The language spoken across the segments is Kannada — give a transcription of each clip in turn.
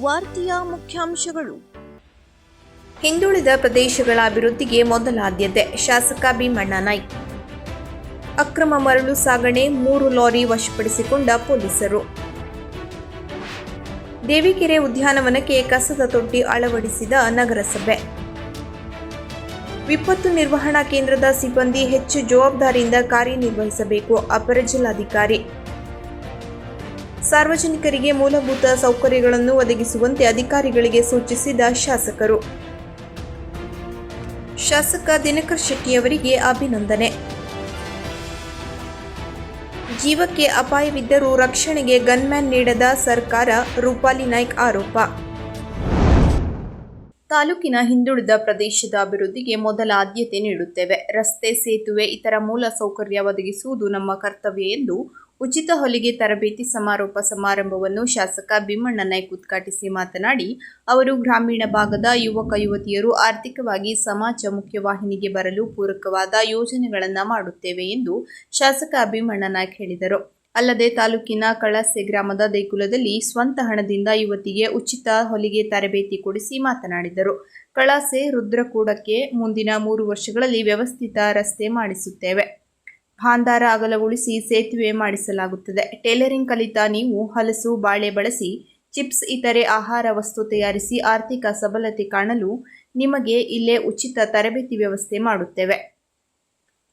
ವಾರ್ತೆಯ ಮುಖ್ಯಾಂಶಗಳು. ಹಿಂದುಳಿದ ಪ್ರದೇಶಗಳ ಅಭಿವೃದ್ಧಿಗೆ ಮೊದಲ ಆದ್ಯತೆ, ಶಾಸಕ ಭೀಮಣ್ಣ ನಾಯ್ಕ್. ಅಕ್ರಮ ಮರಳು ಸಾಗಣೆ, ಮೂರು ಲಾರಿ ವಶಪಡಿಸಿಕೊಂಡ ಪೊಲೀಸರು. ದೇವಿಕೆರೆ ಉದ್ಯಾನವನಕ್ಕೆ ಕಸದ ತೊಟ್ಟಿ ಅಳವಡಿಸಿದ ನಗರಸಭೆ. ವಿಪತ್ತು ನಿರ್ವಹಣಾ ಕೇಂದ್ರದ ಸಿಬ್ಬಂದಿ ಹೆಚ್ಚು ಜವಾಬ್ದಾರಿಯಿಂದ ಕಾರ್ಯನಿರ್ವಹಿಸಬೇಕು, ಅಪರ ಜಿಲ್ಲಾಧಿಕಾರಿ. ಸಾರ್ವಜನಿಕರಿಗೆ ಮೂಲಭೂತ ಸೌಕರ್ಯಗಳನ್ನು ಒದಗಿಸುವಂತೆ ಅಧಿಕಾರಿಗಳಿಗೆ ಸೂಚಿಸಿದ ಶಾಸಕರು. ಶಾಸಕ ದಿನಕರ್ ಶೆಟ್ಟಿಯವರಿಗೆ ಅಭಿನಂದನೆ. ಜೀವಕ್ಕೆ ಅಪಾಯವಿದ್ದರೂ ರಕ್ಷಣೆಗೆ ಗನ್ಮ್ಯಾನ್ ನೀಡದ ಸರ್ಕಾರ, ರೂಪಾಲಿ ನಾಯ್ಕ್ ಆರೋಪ. ತಾಲೂಕಿನ ಹಿಂದುಳಿದ ಪ್ರದೇಶದ ಅಭಿವೃದ್ಧಿಗೆ ಮೊದಲ ಆದ್ಯತೆ ನೀಡುತ್ತೇವೆ. ರಸ್ತೆ, ಸೇತುವೆ, ಇತರ ಮೂಲ ಸೌಕರ್ಯ ಒದಗಿಸುವುದು ನಮ್ಮ ಕರ್ತವ್ಯ ಎಂದು ಉಚಿತ ಹೊಲಿಗೆ ತರಬೇತಿ ಸಮಾರೋಪ ಸಮಾರಂಭವನ್ನು ಶಾಸಕ ಭೀಮಣ್ಣ ನಾಯ್ಕ್ ಉದ್ಘಾಟಿಸಿ ಮಾತನಾಡಿ, ಅವರು ಗ್ರಾಮೀಣ ಭಾಗದ ಯುವಕ ಯುವತಿಯರು ಆರ್ಥಿಕವಾಗಿ ಸಮಾಜ ಮುಖ್ಯವಾಹಿನಿಗೆ ಬರಲು ಪೂರಕವಾದ ಯೋಜನೆಗಳನ್ನು ಮಾಡುತ್ತೇವೆ ಎಂದು ಶಾಸಕ ಭೀಮಣ್ಣ ನಾಯ್ಕ್ ಹೇಳಿದರು. ಅಲ್ಲದೆ ತಾಲೂಕಿನ ಕಳಸೆ ಗ್ರಾಮದ ದೇಗುಲದಲ್ಲಿ ಸ್ವಂತ ಹಣದಿಂದ ಯುವತಿಗೆ ಉಚಿತ ಹೊಲಿಗೆ ತರಬೇತಿ ಕೊಡಿಸಿ ಮಾತನಾಡಿದರು. ಕಳಸೆ ರುದ್ರಕೂಡಕ್ಕೆ ಮುಂದಿನ ಮೂರು ವರ್ಷಗಳಲ್ಲಿ ವ್ಯವಸ್ಥಿತ ರಸ್ತೆ ಮಾಡಿಸುತ್ತೇವೆ. ಬಾಂದಾರ ಅಗಲಗೊಳಿಸಿ ಸೇತುವೆ ಮಾಡಿಸಲಾಗುತ್ತದೆ. ಟೇಲರಿಂಗ್ ಕಲಿತ ನೀವು ಹಲಸು, ಬಾಳೆ ಬಳಸಿ, ಚಿಪ್ಸ್, ಇತರೆ ಆಹಾರ ವಸ್ತು ತಯಾರಿಸಿ ಆರ್ಥಿಕ ಸಬಲತೆ ಕಾಣಲು ನಿಮಗೆ ಇಲ್ಲೇ ಉಚಿತ ತರಬೇತಿ ವ್ಯವಸ್ಥೆ ಮಾಡುತ್ತೇವೆ.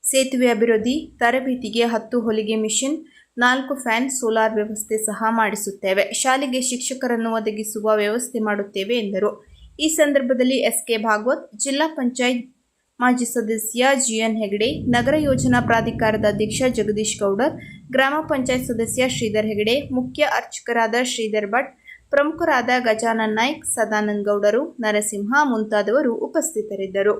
ಸೇತುವೆ ಅಭಿವೃದ್ಧಿ, ತರಬೇತಿಗೆ ಹತ್ತು ಹೊಲಿಗೆ ಮಿಷಿನ್, ನಾಲ್ಕು ಫ್ಯಾನ್, ಸೋಲಾರ್ ವ್ಯವಸ್ಥೆ ಸಹ ಮಾಡಿಸುತ್ತೇವೆ. ಶಾಲೆಗೆ ಶಿಕ್ಷಕರನ್ನು ಒದಗಿಸುವ ವ್ಯವಸ್ಥೆ ಮಾಡುತ್ತೇವೆ ಎಂದರು. ಈ ಸಂದರ್ಭದಲ್ಲಿ ಎಸ್ಕೆ ಭಾಗವತ್, ಜಿಲ್ಲಾ ಪಂಚಾಯತ್ ಮಾಜಿ ಸದಸ್ಯ ಜಿಎನ್ ಹೆಗಡೆ, ನಗರ ಯೋಜನಾ ಪ್ರಾಧಿಕಾರದ ಅಧ್ಯಕ್ಷ ಜಗದೀಶ್ ಗೌಡರ್, ಗ್ರಾಮ ಪಂಚಾಯತ್ ಸದಸ್ಯ ಶ್ರೀಧರ್ ಹೆಗಡೆ, ಮುಖ್ಯ ಅರ್ಚಕರಾದ ಶ್ರೀಧರ್ ಭಟ್, ಪ್ರಮುಖರಾದ ಗಜಾನನ್ ನಾಯ್ಕ್, ಸದಾನಂದ ಗೌಡರು, ನರಸಿಂಹ ಮುಂತಾದವರು ಉಪಸ್ಥಿತರಿದ್ದರು.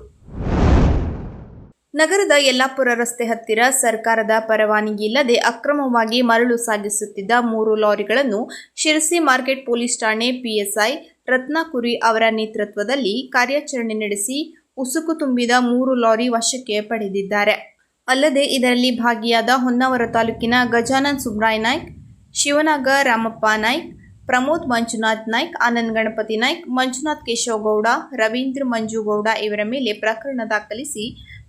ನಗರದ ಯಲ್ಲಾಪುರ ರಸ್ತೆ ಹತ್ತಿರ ಸರ್ಕಾರದ ಪರವಾನಗಿ ಇಲ್ಲದೆ ಅಕ್ರಮವಾಗಿ ಮರಳು ಸಾಗಿಸುತ್ತಿದ್ದ ಮೂರು ಲಾರಿಗಳನ್ನು ಶಿರಸಿ ಮಾರ್ಕೆಟ್ ಪೊಲೀಸ್ ಠಾಣೆ ಪಿಎಸ್ಐ ರತ್ನಾಕುರಿ ಅವರ ನೇತೃತ್ವದಲ್ಲಿ ಕಾರ್ಯಾಚರಣೆ ನಡೆಸಿ ಉಸುಕು ತುಂಬಿದ ಮೂರು ಲಾರಿ ವಶಕ್ಕೆ ಪಡೆದಿದ್ದಾರೆ. ಅಲ್ಲದೆ ಇದರಲ್ಲಿ ಭಾಗಿಯಾದ ಹೊನ್ನಾವರ ತಾಲೂಕಿನ ಗಜಾನನ್ ಸುಬ್ರಾಯ್ ನಾಯ್ಕ್, ಶಿವನಾಗ ರಾಮಪ್ಪ ನಾಯ್ಕ್, ಪ್ರಮೋದ್ ಮಂಜುನಾಥ್ ನಾಯ್ಕ್, ಆನಂದ್ ಗಣಪತಿ ನಾಯ್ಕ್, ಮಂಜುನಾಥ್ ಕೇಶವಗೌಡ, ರವೀಂದ್ರ ಮಂಜುಗೌಡ ಇವರ ಮೇಲೆ ಪ್ರಕರಣ ದಾಖಲಿಸಿ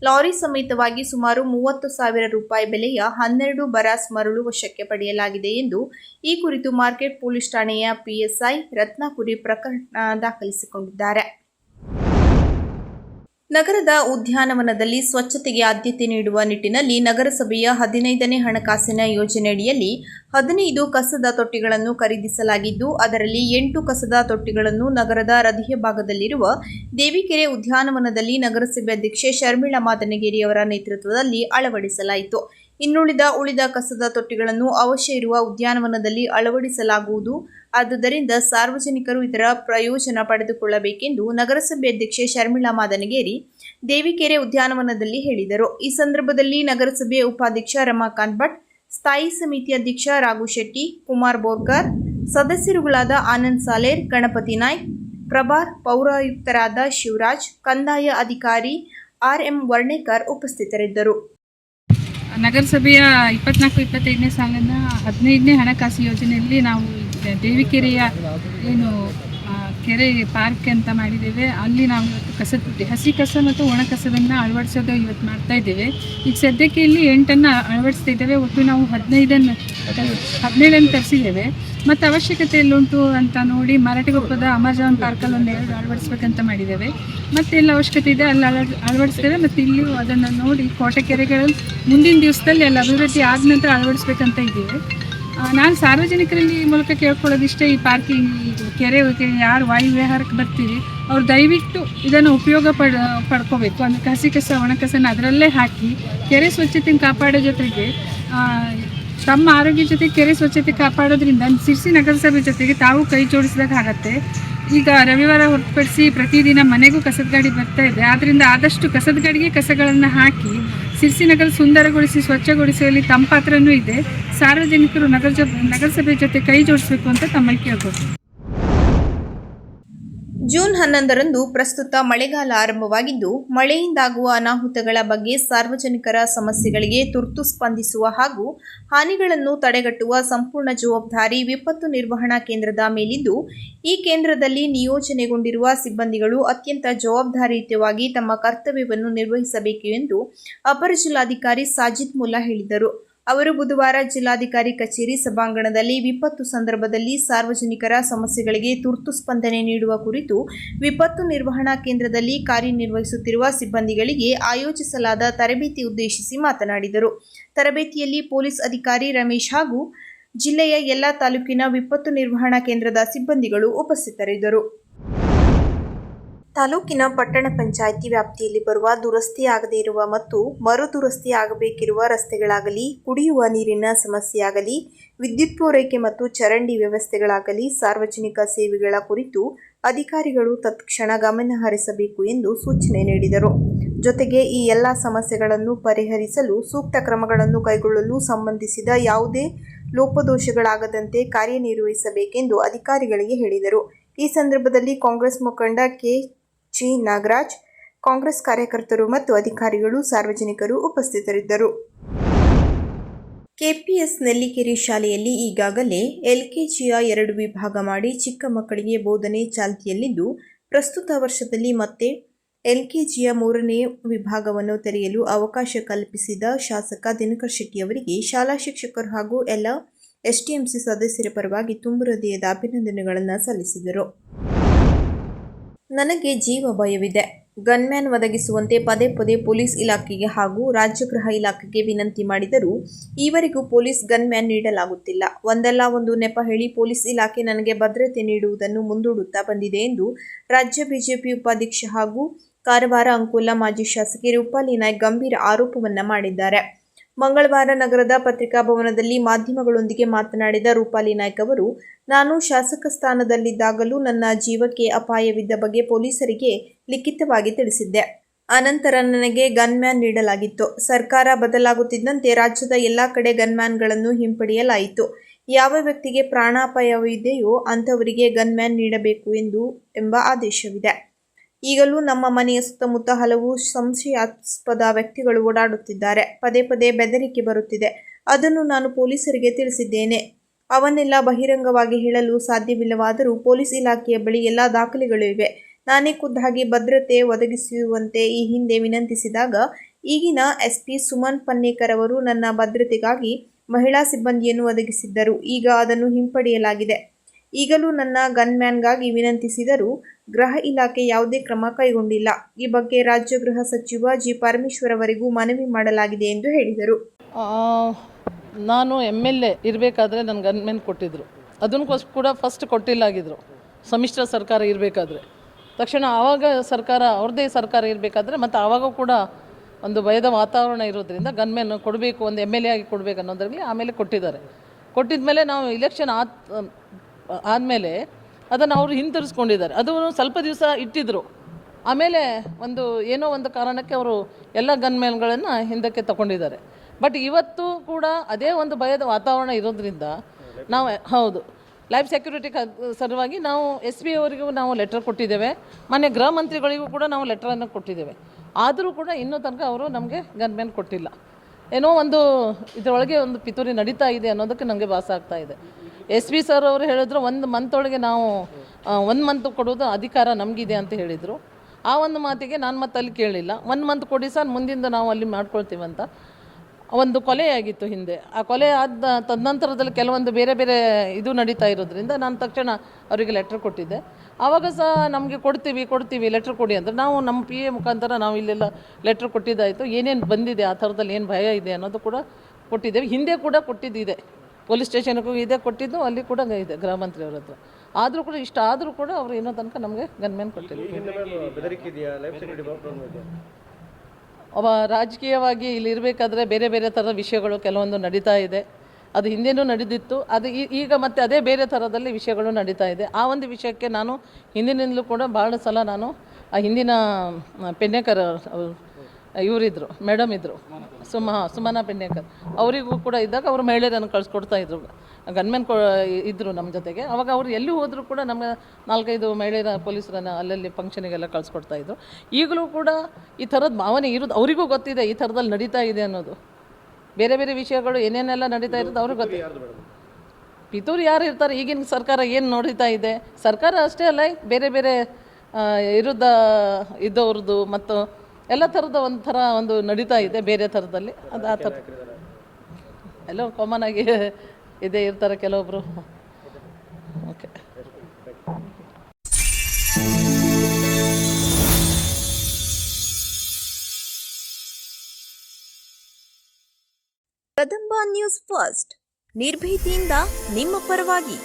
ಲಾರಿ ಸಮೇತವಾಗಿ ಸುಮಾರು ಮೂವತ್ತು ಸಾವಿರ ರೂಪಾಯಿ ಬೆಲೆಯ ಹನ್ನೆರಡು ಬರಾಸ್ ಮರಳು ವಶಕ್ಕೆ ಪಡೆಯಲಾಗಿದೆ ಎಂದು ಈ ಕುರಿತು ಮಾರ್ಕೆಟ್ ಪೊಲೀಸ್ ಠಾಣೆಯ ಪಿಎಸ್ಐ ರತ್ನಾಕುರಿ ಪ್ರಕರಣ ದಾಖಲಿಸಿಕೊಂಡಿದ್ದಾರೆ. ನಗರದ ಉದ್ಯಾನವನದಲ್ಲಿ ಸ್ವಚ್ಛತೆಗೆ ಆದ್ಯತೆ ನೀಡುವ ನಿಟ್ಟಿನಲ್ಲಿ ನಗರಸಭೆಯ ಹದಿನೈದನೇ ಹಣಕಾಸಿನ ಯೋಜನೆಯಡಿಯಲ್ಲಿ ಹದಿನೈದು ಕಸದ ತೊಟ್ಟಿಗಳನ್ನು ಖರೀದಿಸಲಾಗಿದ್ದು, ಅದರಲ್ಲಿ ಎಂಟು ಕಸದ ತೊಟ್ಟಿಗಳನ್ನು ನಗರದ ಹೃದಯ ಭಾಗದಲ್ಲಿರುವ ದೇವಿಕೆರೆ ಉದ್ಯಾನವನದಲ್ಲಿ ನಗರಸಭೆ ಅಧ್ಯಕ್ಷೆ ಶರ್ಮಿಳಾ ಮಾದನಗಿರಿಯವರ ನೇತೃತ್ವದಲ್ಲಿ ಅಳವಡಿಸಲಾಯಿತು. ಇನ್ನುಳಿದ ಉಳಿದ ಕಸದ ತೊಟ್ಟಿಗಳನ್ನು ಅವಶ್ಯ ಇರುವ ಉದ್ಯಾನವನದಲ್ಲಿ ಅಳವಡಿಸಲಾಗುವುದು. ಆದುದರಿಂದ ಸಾರ್ವಜನಿಕರು ಇದರ ಪ್ರಯೋಜನ ಪಡೆದುಕೊಳ್ಳಬೇಕೆಂದು ನಗರಸಭೆ ಅಧ್ಯಕ್ಷೆ ಶರ್ಮಿಳಾ ಮಾದನಗೇರಿ ದೇವಿಕೆರೆ ಉದ್ಯಾನವನದಲ್ಲಿ ಹೇಳಿದರು. ಈ ಸಂದರ್ಭದಲ್ಲಿ ನಗರಸಭೆ ಉಪಾಧ್ಯಕ್ಷ ರಮಾಕಾಂತ್ ಭಟ್, ಸ್ಥಾಯಿ ಸಮಿತಿ ಅಧ್ಯಕ್ಷ ರಾಘು ಶೆಟ್ಟಿ, ಕುಮಾರ್ ಬೋರ್ಕರ್, ಸದಸ್ಯರುಗಳಾದ ಆನಂದ್ ಸಾಲೇರ್, ಗಣಪತಿ ನಾಯ್ಕ್ ಪ್ರಭಾರ್ ಪೌರಾಯುಕ್ತರಾದ ಶಿವರಾಜ್, ಕಂದಾಯ ಅಧಿಕಾರಿ ಆರ್ ಎಂ ವರ್ಣೇಕರ್ ಉಪಸ್ಥಿತರಿದ್ದರು. ನಗರಸಭೆಯ ಇಪ್ಪತ್ನಾಲ್ಕು ಇಪ್ಪತ್ತೈದನೇ ಸಾಲಿನ ಹದಿನೈದನೇ ಹಣಕಾಸು ಯೋಜನೆಯಲ್ಲಿ ನಾವು ದೇವಿಕೆರೆಯ ಏನು ಕೆರೆ ಪಾರ್ಕ್ ಅಂತ ಮಾಡಿದ್ದೇವೆ. ಅಲ್ಲಿ ನಾವು ಇವತ್ತು ಕಸದ ಬುಟ್ಟಿ ಹಸಿ ಕಸ ಮತ್ತು ಒಣ ಕಸವನ್ನು ಅಳವಡಿಸೋದು ಇವತ್ತು ಮಾಡ್ತಾ ಇದ್ದೇವೆ. ಈಗ ಸದ್ಯಕ್ಕೆ ಇಲ್ಲಿ ಎಂಟನ್ನು ಅಳವಡಿಸ್ತಾ ಇದ್ದೇವೆ. ಒಟ್ಟು ನಾವು ಹದಿನೈದನ್ನು ಹದಿನೇಳನ್ನು ತರಿಸಿದ್ದೇವೆ. ಮತ್ತು ಅವಶ್ಯಕತೆ ಎಲ್ಲುಂಟು ಅಂತ ನೋಡಿ ಮರಾಠಿಗೊಪ್ಪದ ಅಮೆಜಾನ್ ಪಾರ್ಕಲ್ಲಿ ಒಂದು ಎರಡು ಅಳವಡಿಸ್ಬೇಕಂತ ಮಾಡಿದ್ದೇವೆ. ಮತ್ತೆ ಎಲ್ಲ ಅವಶ್ಯಕತೆ ಇದೆ, ಅಲ್ಲಿ ಅಳ ಅಳವಡಿಸ್ತೇವೆ. ಮತ್ತು ಇಲ್ಲಿಯೂ ಅದನ್ನು ನೋಡಿ ಕೋಟೆಕೆರೆಗಳಲ್ಲಿ ಮುಂದಿನ ದಿವಸದಲ್ಲಿ ಅಲ್ಲಿ ಅಭಿವೃದ್ಧಿ ಆದ ನಂತರ ಅಳವಡಿಸ್ಬೇಕಂತ ಇದ್ದೀವಿ. ನಾನು ಸಾರ್ವಜನಿಕರಲ್ಲಿ ಈ ಮೂಲಕ ಕೇಳ್ಕೊಳ್ಳೋದಿಷ್ಟೇ ಈ ಪಾರ್ಕಿಂಗ್ ಕೆರೆ ಯಾರು ವಾಯು ವಿಹಾರಕ್ಕೆ ಬರ್ತೀರಿ, ಅವ್ರು ದಯವಿಟ್ಟು ಇದನ್ನು ಉಪಯೋಗ ಪಡ, ಪಡ್ಕೋಬೇಕು. ಅಂದರೆ ಕಸಿ ಕಸ, ಒಣ ಕಸನ ಅದರಲ್ಲೇ ಹಾಕಿ ಕೆರೆ ಸ್ವಚ್ಛತೆಯನ್ನು ಕಾಪಾಡೋ ಜೊತೆಗೆ ತಮ್ಮ ಆರೋಗ್ಯ ಜೊತೆ ಕೆರೆ ಸ್ವಚ್ಛತೆ ಕಾಪಾಡೋದ್ರಿಂದ ಸಿರ್ಸಿ ನಗರಸಭೆ ಜೊತೆಗೆ ತಾವು ಕೈ ಜೋಡಿಸಿದಾಗ ಆಗತ್ತೆ. ಈಗ ರವಿವಾರ ಹೊರತುಪಡಿಸಿ ಪ್ರತಿದಿನ ಮನೆಗೂ ಕಸದ ಗಾಡಿ ಬರ್ತಾ ಇದೆ. ಆದ್ದರಿಂದ ಆದಷ್ಟು ಕಸದ ಗಾಡಿಗೆ ಕಸಗಳನ್ನು ಹಾಕಿ ಸಿರ್ಸಿ ನಗರ ಸುಂದರಗೊಳಿಸಿ, ಸ್ವಚ್ಛಗೊಳಿಸುವಲ್ಲಿ ತಮ್ಮ ಪಾತ್ರನೂ ಇದೆ. ಸಾರ್ವಜನಿಕರು ನಗರ ನಗರಸಭೆ ಜೊತೆ ಕೈ ಜೋಡಿಸಬೇಕು ಅಂತ ತಮ್ಮಲ್ಲಿ ಕೇಳ್ಬೋದು ಜೂನ್ ಹನ್ನೊಂದರಂದು ಪ್ರಸ್ತುತ ಮಳೆಗಾಲ ಆರಂಭವಾಗಿದ್ದು, ಮಳೆಯಿಂದಾಗುವ ಅನಾಹುತಗಳ ಬಗ್ಗೆ ಸಾರ್ವಜನಿಕರ ಸಮಸ್ಯೆಗಳಿಗೆ ತುರ್ತು ಸ್ಪಂದಿಸುವ ಹಾಗೂ ಹಾನಿಗಳನ್ನು ತಡೆಗಟ್ಟುವ ಸಂಪೂರ್ಣ ಜವಾಬ್ದಾರಿ ವಿಪತ್ತು ನಿರ್ವಹಣಾ ಕೇಂದ್ರದ ಮೇಲಿದ್ದು, ಈ ಕೇಂದ್ರದಲ್ಲಿ ನಿಯೋಜನೆಗೊಂಡಿರುವ ಸಿಬ್ಬಂದಿಗಳು ಅತ್ಯಂತ ಜವಾಬ್ದಾರಿಯುತವಾಗಿ ತಮ್ಮ ಕರ್ತವ್ಯವನ್ನು ನಿರ್ವಹಿಸಬೇಕು ಎಂದು ಅಪರ ಜಿಲ್ಲಾಧಿಕಾರಿ ಸಾಜಿದ್ ಮುಲ್ಲಾ ಹೇಳಿದರು. ಅವರು ಬುಧವಾರ ಜಿಲ್ಲಾಧಿಕಾರಿ ಕಚೇರಿ ಸಭಾಂಗಣದಲ್ಲಿ ವಿಪತ್ತು ಸಂದರ್ಭದಲ್ಲಿ ಸಾರ್ವಜನಿಕರ ಸಮಸ್ಯೆಗಳಿಗೆ ತುರ್ತು ಸ್ಪಂದನೆ ನೀಡುವ ಕುರಿತು ವಿಪತ್ತು ನಿರ್ವಹಣಾ ಕೇಂದ್ರದಲ್ಲಿ ಕಾರ್ಯನಿರ್ವಹಿಸುತ್ತಿರುವ ಸಿಬ್ಬಂದಿಗಳಿಗೆ ಆಯೋಜಿಸಲಾದ ತರಬೇತಿ ಉದ್ದೇಶಿಸಿ ಮಾತನಾಡಿದರು. ತರಬೇತಿಯಲ್ಲಿ ಪೊಲೀಸ್ ಅಧಿಕಾರಿ ರಮೇಶ್ ಹಾಗೂ ಜಿಲ್ಲೆಯ ಎಲ್ಲ ತಾಲೂಕಿನ ವಿಪತ್ತು ನಿರ್ವಹಣಾ ಕೇಂದ್ರದ ಸಿಬ್ಬಂದಿಗಳು ಉಪಸ್ಥಿತರಿದ್ದರು. ತಾಲೂಕಿನ ಪಟ್ಟಣ ಪಂಚಾಯಿತಿ ವ್ಯಾಪ್ತಿಯಲ್ಲಿ ಬರುವ ದುರಸ್ತಿಯಾಗದೇ ಇರುವ ಮತ್ತು ಮರು ದುರಸ್ತಿಯಾಗಬೇಕಿರುವ ರಸ್ತೆಗಳಾಗಲಿ, ಕುಡಿಯುವ ನೀರಿನ ಸಮಸ್ಯೆಯಾಗಲಿ, ವಿದ್ಯುತ್ ಪೂರೈಕೆ ಮತ್ತು ಚರಂಡಿ ವ್ಯವಸ್ಥೆಗಳಾಗಲಿ ಸಾರ್ವಜನಿಕ ಸೇವೆಗಳ ಕುರಿತು ಅಧಿಕಾರಿಗಳು ತತ್ಕ್ಷಣ ಗಮನ ಹರಿಸಬೇಕು ಎಂದು ಸೂಚನೆ ನೀಡಿದರು. ಜೊತೆಗೆ ಈ ಎಲ್ಲ ಸಮಸ್ಯೆಗಳನ್ನು ಪರಿಹರಿಸಲು ಸೂಕ್ತ ಕ್ರಮಗಳನ್ನು ಕೈಗೊಳ್ಳಲು ಸಂಬಂಧಿಸಿದ ಯಾವುದೇ ಲೋಪದೋಷಗಳಾಗದಂತೆ ಕಾರ್ಯನಿರ್ವಹಿಸಬೇಕೆಂದು ಅಧಿಕಾರಿಗಳಿಗೆ ಹೇಳಿದರು. ಈ ಸಂದರ್ಭದಲ್ಲಿ ಕಾಂಗ್ರೆಸ್ ಮುಖಂಡ ಕೆ. ಜಿ. ನಾಗರಾಜ್, ಕಾಂಗ್ರೆಸ್ ಕಾರ್ಯಕರ್ತರು ಮತ್ತು ಅಧಿಕಾರಿಗಳು, ಸಾರ್ವಜನಿಕರು ಉಪಸ್ಥಿತರಿದ್ದರು. ಕೆಪಿಎಸ್ ನೆಲ್ಲಿಕೆರೆ ಶಾಲೆಯಲ್ಲಿ ಈಗಾಗಲೇ ಎಲ್ಕೆಜಿಯ ಎರಡು ವಿಭಾಗ ಮಾಡಿ ಚಿಕ್ಕ ಮಕ್ಕಳಿಗೆ ಬೋಧನೆ ಚಾಲ್ತಿಯಲ್ಲಿದ್ದು, ಪ್ರಸ್ತುತ ವರ್ಷದಲ್ಲಿ ಮತ್ತೆ ಎಲ್ಕೆಜಿಯ ಮೂರನೇ ವಿಭಾಗವನ್ನು ತೆರೆಯಲು ಅವಕಾಶ ಕಲ್ಪಿಸಿದ ಶಾಸಕ ದಿನಕರ್ ಶೆಟ್ಟಿ ಅವರಿಗೆ ಶಾಲಾ ಶಿಕ್ಷಕರು ಹಾಗೂ ಎಲ್ಲ ಎಸ್ಟಿಎಂಸಿ ಸದಸ್ಯರ ಪರವಾಗಿ ತುಂಬು ಹೃದಯದ ಅಭಿನಂದನೆಗಳನ್ನು ಸಲ್ಲಿಸಿದರು. ನನಗೆ ಜೀವ ಭಯವಿದೆ. ಗನ್ಮ್ಯಾನ್ ಒದಗಿಸುವಂತೆ ಪದೇ ಪದೇ ಪೊಲೀಸ್ ಇಲಾಖೆಗೆ ಹಾಗೂ ರಾಜ್ಯ ಗೃಹ ಇಲಾಖೆಗೆ ವಿನಂತಿ ಮಾಡಿದರೂ ಈವರೆಗೂ ಪೊಲೀಸ್ ಗನ್ಮ್ಯಾನ್ ನೀಡಲಾಗುತ್ತಿಲ್ಲ. ಒಂದಲ್ಲ ಒಂದು ನೆಪ ಹೇಳಿ ಪೊಲೀಸ್ ಇಲಾಖೆ ನನಗೆ ಭದ್ರತೆ ನೀಡುವುದನ್ನು ಮುಂದೂಡುತ್ತಾ ಬಂದಿದೆ ಎಂದು ರಾಜ್ಯ ಬಿಜೆಪಿ ಉಪಾಧ್ಯಕ್ಷ ಹಾಗೂ ಕಾರವಾರ ಅಂಕೋಲ ಮಾಜಿ ಶಾಸಕಿ ರೂಪಾಲಿ ನಾಯ್ಕ್ ಗಂಭೀರ ಆರೋಪವನ್ನು ಮಾಡಿದ್ದಾರೆ. ಮಂಗಳವಾರ ನಗರದ ಪತ್ರಿಕಾಭವನದಲ್ಲಿ ಮಾಧ್ಯಮಗಳೊಂದಿಗೆ ಮಾತನಾಡಿದ ರೂಪಾಲಿ ನಾಯ್ಕ ಅವರು, ನಾನು ಶಾಸಕ ಸ್ಥಾನದಲ್ಲಿದ್ದಾಗಲೂ ನನ್ನ ಜೀವಕ್ಕೆ ಅಪಾಯವಿದ್ದ ಬಗ್ಗೆ ಪೊಲೀಸರಿಗೆ ಲಿಖಿತವಾಗಿ ತಿಳಿಸಿದ್ದೆ. ಅನಂತರ ನನಗೆ ಗನ್ಮ್ಯಾನ್ ನೀಡಲಾಗಿತ್ತು. ಸರ್ಕಾರ ಬದಲಾಗುತ್ತಿದ್ದಂತೆ ರಾಜ್ಯದ ಎಲ್ಲ ಕಡೆ ಗನ್ಮ್ಯಾನ್ಗಳನ್ನು ಹಿಂಪಡೆಯಲಾಯಿತು. ಯಾವ ವ್ಯಕ್ತಿಗೆ ಪ್ರಾಣಾಪಾಯವಿದೆಯೋ ಅಂಥವರಿಗೆ ಗನ್ಮ್ಯಾನ್ ನೀಡಬೇಕು ಎಂದು ಎಂಬ ಆದೇಶವಿದೆ. ಈಗಲೂ ನಮ್ಮ ಮನೆಯ ಸುತ್ತಮುತ್ತ ಹಲವು ಸಂಶಯಾಸ್ಪದ ವ್ಯಕ್ತಿಗಳು ಓಡಾಡುತ್ತಿದ್ದಾರೆ. ಪದೇ ಪದೇ ಬೆದರಿಕೆ ಬರುತ್ತಿದೆ. ಅದನ್ನು ನಾನು ಪೊಲೀಸರಿಗೆ ತಿಳಿಸಿದ್ದೇನೆ. ಅವನ್ನೆಲ್ಲ ಬಹಿರಂಗವಾಗಿ ಹೇಳಲು ಸಾಧ್ಯವಿಲ್ಲವಾದರೂ ಪೊಲೀಸ್ ಇಲಾಖೆಯ ಬಳಿ ಎಲ್ಲ ದಾಖಲೆಗಳು ಇವೆ. ನಾನೇ ಖುದ್ದಾಗಿ ಭದ್ರತೆ ಒದಗಿಸುವಂತೆ ಈ ಹಿಂದೆ ವಿನಂತಿಸಿದಾಗ, ಈಗಿನ ಎಸ್ಪಿ ಸುಮನ್ ಪನ್ನೇಕರ್ ಅವರು ನನ್ನ ಭದ್ರತೆಗಾಗಿ ಮಹಿಳಾ ಸಿಬ್ಬಂದಿಯನ್ನು ಒದಗಿಸಿದ್ದರು. ಈಗ ಅದನ್ನು ಹಿಂಪಡೆಯಲಾಗಿದೆ. ಈಗಲೂ ನನ್ನ ಗನ್ಮ್ಯಾನ್ಗಾಗಿ ವಿನಂತಿಸಿದರೂ ಗೃಹ ಇಲಾಖೆ ಯಾವುದೇ ಕ್ರಮ ಕೈಗೊಂಡಿಲ್ಲ. ಈ ಬಗ್ಗೆ ರಾಜ್ಯ ಗೃಹ ಸಚಿವ ಜಿ ಪರಮೇಶ್ವರ್ ಅವರಿಗೂ ಮನವಿ ಮಾಡಲಾಗಿದೆ ಎಂದು ಹೇಳಿದರು. ನಾನು ಎಂ ಎಲ್ ಎ ಇರಬೇಕಾದ್ರೆ ನನ್ನ ಗನ್ಮ್ಯಾನ್ ಕೊಟ್ಟಿದ್ದರು ಅದನ್ನು ಕೂಡ ಫಸ್ಟ್ ಕೊಟ್ಟಿಲ್ಲಾಗಿದ್ದರು ಸಮ್ಮಿಶ್ರ ಸರ್ಕಾರ ಇರಬೇಕಾದ್ರೆ. ತಕ್ಷಣ ಆವಾಗ ಸರ್ಕಾರ, ಅವ್ರದ್ದೇ ಸರ್ಕಾರ ಇರಬೇಕಾದ್ರೆ ಮತ್ತು ಆವಾಗ ಕೂಡ ಒಂದು ಭಯದ ವಾತಾವರಣ ಇರೋದ್ರಿಂದ ಗನ್ಮ್ಯಾನ್ ಕೊಡಬೇಕು, ಒಂದು ಎಂ ಎಲ್ ಎ ಆಗಿ ಕೊಡಬೇಕು ಅನ್ನೋದ್ರಲ್ಲಿ ಆಮೇಲೆ ಕೊಟ್ಟಿದ್ದಾರೆ. ಕೊಟ್ಟಿದ್ದ ಮೇಲೆ ನಾವು ಇಲೆಕ್ಷನ್ ಆದ ಆದಮೇಲೆ ಅದನ್ನು ಅವರು ಹಿಂತಿರಿಸ್ಕೊಂಡಿದ್ದಾರೆ. ಅದು ಸ್ವಲ್ಪ ದಿವಸ ಇಟ್ಟಿದ್ದರು ಆಮೇಲೆ ಒಂದು ಏನೋ ಒಂದು ಕಾರಣಕ್ಕೆ ಅವರು ಎಲ್ಲ ಮೇಲ್ಗಳನ್ನು ಹಿಂದಕ್ಕೆ ತಗೊಂಡಿದ್ದಾರೆ. ಬಟ್ ಇವತ್ತು ಕೂಡ ಅದೇ ಒಂದು ಭಯದ ವಾತಾವರಣ ಇರೋದ್ರಿಂದ ನಾವು, ಹೌದು. ಲೈಫ್ ಸೆಕ್ಯೂರಿಟಿ ಸಲುವಾಗಿ ನಾವು ಎಸ್ ಬಿ ಅವರಿಗೂ ನಾವು ಲೆಟರ್ ಕೊಟ್ಟಿದ್ದೇವೆ. ಮನೆ ಗೃಹ ಮಂತ್ರಿಗಳಿಗೂ ಕೂಡ ನಾವು ಲೆಟ್ರನ್ನು ಕೊಟ್ಟಿದ್ದೇವೆ. ಆದರೂ ಕೂಡ ಇನ್ನೂ ತನಕ ಅವರು ನಮಗೆ ಗನ್ ಗನ್ಮ್ಯಾನ್ ಕೊಟ್ಟಿಲ್ಲ. ಏನೋ ಒಂದು ಇದರೊಳಗೆ ಒಂದು ಪಿತೂರಿ ನಡೀತಾ ಇದೆ ಅನ್ನೋದಕ್ಕೆ ನಮಗೆ ಭಾಸ ಆಗ್ತಾ ಇದೆ. ಎಸ್ ಪಿ ಸರ್ ಅವರು ಹೇಳಿದ್ರು, ಒಂದು ಮಂತ್ ಒಳಗೆ ನಾವು ಒಂದು ಮಂತ್ ಕೊಡೋದು ಅಧಿಕಾರ ನಮಗಿದೆ ಅಂತ ಹೇಳಿದರು. ಆ ಒಂದು ಮಾತಿಗೆ ನಾನು ಮತ್ತೆ ಅಲ್ಲಿ ಕೇಳಲಿಲ್ಲ ಒಂದು ಮಂತ್ ಕೊಡಿ ಸರ್, ಮುಂದಿಂದ ನಾವು ಅಲ್ಲಿ ಮಾಡ್ಕೊಳ್ತೀವಂತ ಒಂದು ಕೊಲೆಯಾಗಿತ್ತು ಹಿಂದೆ. ಆ ಕೊಲೆ ಆದ ತದನಂತರದಲ್ಲಿ ಕೆಲವೊಂದು ಬೇರೆ ಬೇರೆ ಇದು ನಡೀತಾ ಇರೋದ್ರಿಂದ ನಾನು ತಕ್ಷಣ ಅವರಿಗೆ ಲೆಟ್ರ್ ಕೊಟ್ಟಿದ್ದೆ. ಆವಾಗ ಸಹ ನಮಗೆ ಕೊಡ್ತೀವಿ ಕೊಡ್ತೀವಿ ಲೆಟ್ರ್ ಕೊಡಿ ಅಂದರೆ. ನಾವು ನಮ್ಮ ಪಿ ಎ ಮುಖಾಂತರ ನಾವು ಇಲ್ಲೆಲ್ಲ ಲೆಟ್ರ್ ಕೊಟ್ಟಿದ್ದಾಯಿತು. ಏನೇನು ಬಂದಿದೆ, ಆ ಥರದಲ್ಲಿ ಏನು ಭಯ ಇದೆ ಅನ್ನೋದು ಕೂಡ ಕೊಟ್ಟಿದ್ದೇವೆ. ಹಿಂದೆ ಕೂಡ ಕೊಟ್ಟಿದ್ದಿದೆ. ಪೊಲೀಸ್ ಸ್ಟೇಷನ್ಗೂ ಇದೆ ಕೊಟ್ಟಿದ್ದು ಅಲ್ಲಿ ಕೂಡ ಇದೆ ಗೃಹ ಮಂತ್ರಿಯವ್ರ ಹತ್ರ. ಆದರೂ ಕೂಡ ಇಷ್ಟ ಆದರೂ ಕೂಡ ಅವರು ಇನ್ನೂ ತನಕ ನಮಗೆ ಗನ್ಮ್ಯಾನ್ ಕೊಟ್ಟಿಲ್ಲ. ಅವ ರಾಜಕೀಯವಾಗಿ ಇಲ್ಲಿ ಇರಬೇಕಾದ್ರೆ ಬೇರೆ ಬೇರೆ ಥರದ ವಿಷಯಗಳು ಕೆಲವೊಂದು ನಡೀತಾ ಇದೆ. ಅದು ಹಿಂದೆನೂ ನಡೆದಿತ್ತು. ಅದು ಈಗ ಮತ್ತೆ ಅದೇ ಬೇರೆ ಥರದಲ್ಲಿ ವಿಷಯಗಳು ನಡೀತಾ ಇದೆ. ಆ ಒಂದು ವಿಷಯಕ್ಕೆ ನಾನು ಹಿಂದಿನಿಂದಲೂ ಕೂಡ ಭಾಳ ಸಲ ನಾನು ಆ ಹಿಂದಿನ ಪೆನ್ನೇಕರ್ ಇವರಿದ್ದರು ಮೇಡಮ್ ಇದ್ದರು ಸುಮ, ಸುಮನಾ ಪೆಣ್ಣೇಕರ್ ಅವರಿಗೂ ಕೂಡ ಇದ್ದಾಗ ಅವರು ಮಹಿಳೆಯರನ್ನು ಕಳಿಸ್ಕೊಡ್ತಾ ಇದ್ರು. ಗನ್ಮೆನ್ ಕೊ ಇದ್ದರು ನಮ್ಮ ಜೊತೆಗೆ. ಅವಾಗ ಅವ್ರು ಎಲ್ಲಿ ಹೋದರೂ ಕೂಡ ನಮ್ಮ ನಾಲ್ಕೈದು ಮಹಿಳೆಯರ ಪೊಲೀಸರನ್ನು ಅಲ್ಲಲ್ಲಿ ಫಂಕ್ಷನಿಗೆಲ್ಲ ಕಳಿಸ್ಕೊಡ್ತಾ ಇದ್ರು. ಈಗಲೂ ಕೂಡ ಈ ಥರದ ಭಾವನೆ ಇರೋದು, ಅವರಿಗೂ ಗೊತ್ತಿದೆ ಈ ಥರದಲ್ಲಿ ನಡೀತಾ ಇದೆ ಅನ್ನೋದು. ಬೇರೆ ಬೇರೆ ವಿಷಯಗಳು ಏನೇನೆಲ್ಲ ನಡೀತಾ ಇರೋದು ಅವ್ರಿಗೆ ಗೊತ್ತಿದೆ. ಪಿತೂರು ಯಾರು ಇರ್ತಾರೆ? ಈಗಿನ ಸರ್ಕಾರ ಏನು ನೋಡಿತಾ ಇದೆ? ಸರ್ಕಾರ ಅಷ್ಟೇ ಅಲ್ಲ, ಬೇರೆ ಬೇರೆ ವಿರುದ್ಧ ಇದ್ದವ್ರದ್ದು ಮತ್ತು ಎಲ್ಲ ಥರದ ಒಂಥರ ಒಂದು ನಡೀತಾ ಇದೆ ಬೇರೆ ಥರದಲ್ಲಿ ಅದು ಆ ಥರ. ಎಲ್ಲೋ ಕಾಮನ್ ಆಗಿ ಇದೇ ಇರ್ತಾರೆ ಕೆಲವೊಬ್ಬರು ಓಕೆ ಕದಂಬ ನ್ಯೂಸ್ ಫಸ್ಟ್ ನಿರ್ಭೀತಿಯಿಂದ ನಿಮ್ಮ ಪರವಾಗಿ.